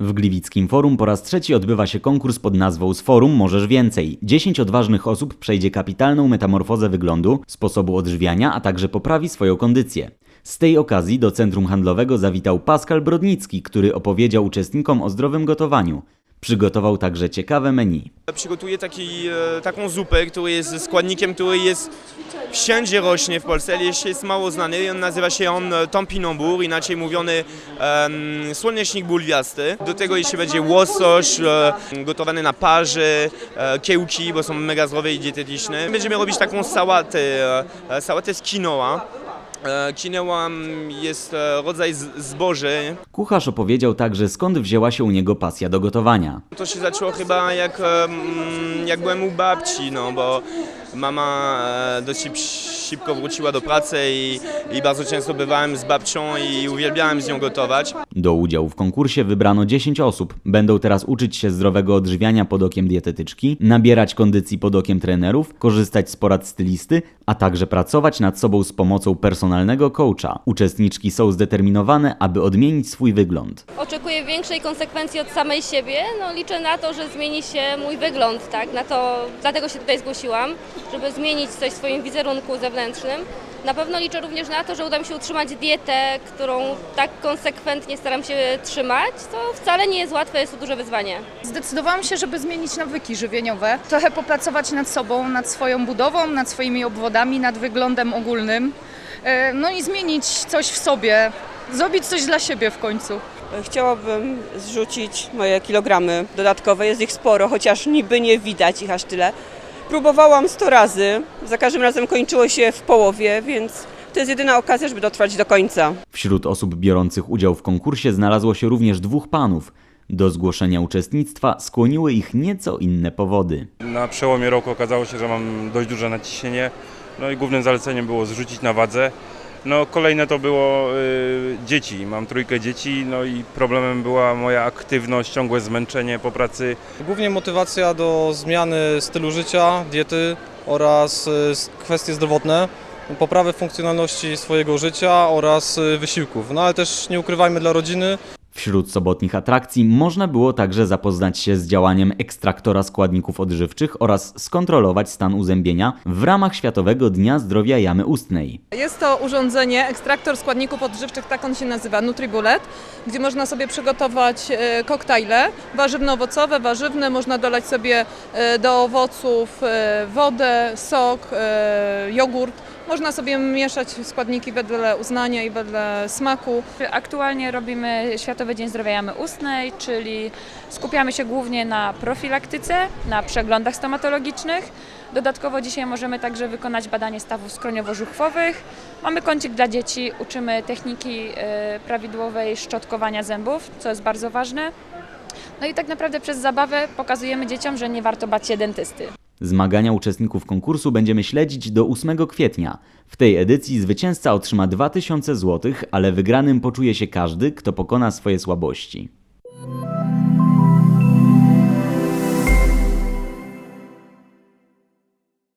W Gliwickim Forum po raz trzeci odbywa się konkurs pod nazwą Z Forum Możesz Więcej. 10 odważnych osób przejdzie kapitalną metamorfozę wyglądu, sposobu odżywiania, a także poprawi swoją kondycję. Z tej okazji do centrum handlowego zawitał Pascal Brodnicki, który opowiedział uczestnikom o zdrowym gotowaniu. Przygotował także ciekawe menu. Przygotuję taki, e, taką zupę, która jest składnikiem, który jest wszędzie rośnie w Polsce, ale jeszcze jest mało znany. On nazywa się on e, topinambur, inaczej mówiony um, słonecznik bulwiasty. Do tego jeszcze będzie łosoś e, gotowany na parze, kiełki, bo są mega zdrowe i dietetyczne. Będziemy robić taką sałatę, sałatę z quinoa. E, Quinoa mm, jest e, rodzaj zboży, Kucharz opowiedział także skąd wzięła się u niego pasja do gotowania. To się zaczęło chyba jak, jak byłem u babci, no bo mama e, dość szybko wróciła do pracy i, i bardzo często bywałem z babcią i uwielbiałem z nią gotować. Do udziału w konkursie wybrano 10 osób. Będą teraz uczyć się zdrowego odżywiania pod okiem dietetyczki, nabierać kondycji pod okiem trenerów, korzystać z porad stylisty, a także pracować nad sobą z pomocą personalnego coacha. Uczestniczki są zdeterminowane, aby odmienić swój wygląd. Oczekuję większej konsekwencji od samej siebie. No, liczę na to, że zmieni się mój wygląd, tak? Na to, dlatego się tutaj zgłosiłam, żeby zmienić coś w swoim wizerunku zewnętrznym. Na pewno liczę również na to, że uda mi się utrzymać dietę, którą tak konsekwentnie staram się trzymać. To wcale nie jest łatwe, jest to duże wyzwanie. Zdecydowałam się, żeby zmienić nawyki żywieniowe, trochę popracować nad sobą, nad swoją budową, nad swoimi obwodami, nad wyglądem ogólnym. E, No i zmienić coś w sobie, zrobić coś dla siebie w końcu. Chciałabym zrzucić moje kilogramy dodatkowe. Jest ich sporo, chociaż niby nie widać ich aż tyle. Próbowałam 100 razy, za każdym razem kończyło się w połowie, więc to jest jedyna okazja, żeby dotrwać do końca. Wśród osób biorących udział w konkursie znalazło się również dwóch panów. Do zgłoszenia uczestnictwa skłoniły ich nieco inne powody. Na przełomie roku okazało się, że mam dość duże naciśnienie. No i głównym zaleceniem było zrzucić na wadze. No kolejne to było y, dzieci. Mam trójkę dzieci, no i problemem była moja aktywność, ciągłe zmęczenie po pracy. Głównie motywacja do zmiany stylu życia, diety oraz y, kwestie zdrowotne, poprawy funkcjonalności swojego życia oraz y, wysiłków. No ale też nie ukrywajmy dla rodziny, Wśród sobotnich atrakcji można było także zapoznać się z działaniem ekstraktora składników odżywczych oraz skontrolować stan uzębienia w ramach Światowego Dnia Zdrowia Jamy Ustnej. Jest to urządzenie, ekstraktor składników odżywczych, tak on się nazywa, NutriBullet, gdzie można sobie przygotować e, koktajle warzywno-owocowe, warzywne, można dolać sobie e, do owoców e, wodę, sok, jogurt. Można sobie mieszać składniki wedle uznania i wedle smaku. Aktualnie robimy Światowy Dzień Zdrowia Jamy Ustnej, czyli skupiamy się głównie na profilaktyce, na przeglądach stomatologicznych. Dodatkowo dzisiaj możemy także wykonać badanie stawów skroniowo-żuchwowych. Mamy kącik dla dzieci, uczymy techniki e, prawidłowej szczotkowania zębów, co jest bardzo ważne. No i tak naprawdę przez zabawę pokazujemy dzieciom, że nie warto bać się dentysty. Zmagania uczestników konkursu będziemy śledzić do 8 kwietnia. W tej edycji zwycięzca otrzyma 2000 zł, ale wygranym poczuje się każdy, kto pokona swoje słabości.